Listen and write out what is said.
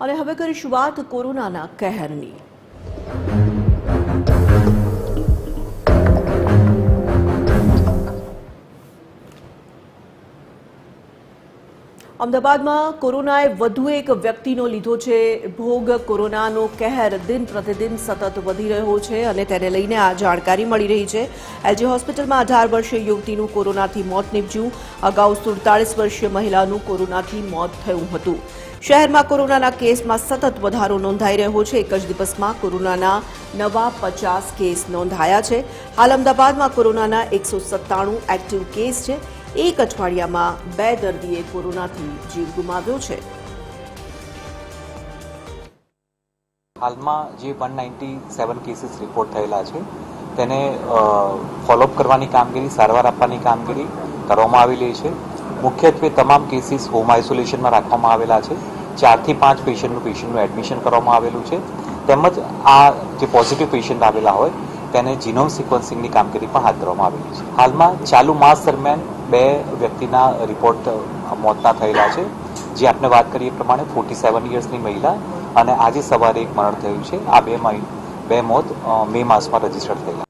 અને હવે કરીશું વાત કોરોનાના કહેરની. અમદાવાદમાં કોરોનાએ વધુ એક વ્યક્તિનો લીધો છે ભોગ. કોરોનાનો કહેર દિન પ્રતિદિન સતત વધી રહ્યો છે અને તેને લઈને આ જાણકારી મળી રહી છે. એલજી હોસ્પિટલમાં અઢાર વર્ષીય યુવતીનું કોરોનાથી મોત નીપજ્યું. અગાઉ સુડતાળીસ વર્ષીય મહિલાનું કોરોનાથી મોત થયું હતું. શહેરમાં કોરોનાના કેસમાં સતત વધારો નોંધાઈ રહ્યો છે. એક જ દિવસમાં કોરોનાના નવા પચાસ કેસ નોંધાયા છે. હાલ અમદાવાદમાં કોરોનાના એકસો સત્તાણું એક્ટિવ કેસ છે. એક અઠવાડિયામાં બે દર્દીએ કોરોનાથી જીવ ગુમાવ્યો છે. હાલમાં જે one ninety seven cases report થયેલા છે, તેને ફોલોઅપ કરવાની કામગીરી, સારવાર આપવાની કામગીરી કરવામાં આવેલી છે. મુખ્યત્વે તમામ કેસીસ હોમ આઇસોલેશનમાં રાખવામાં આવેલા છે. ચારથી પાંચ પેશન્ટનું પેશન્ટનું એડમિશન કરવામાં આવેલું છે. તેમજ આ જે પોઝિટિવ પેશન્ટ આવેલા હોય, તેને જીનોમ સિક્વન્સિંગની કામગીરી પણ હાથ ધરવામાં આવેલી છે. હાલમાં ચાલુ માસ દરમિયાન બે વ્યક્તિના રિપોર્ટ મોતના થયેલા છે. જે આપણે વાત કરીએ પ્રમાણે ફોર્ટી સેવન યર્સની મહિલા અને આજે સવારે એક મરણ થયું છે. આ બે બે મોત મે માસમાં રજિસ્ટર થયેલા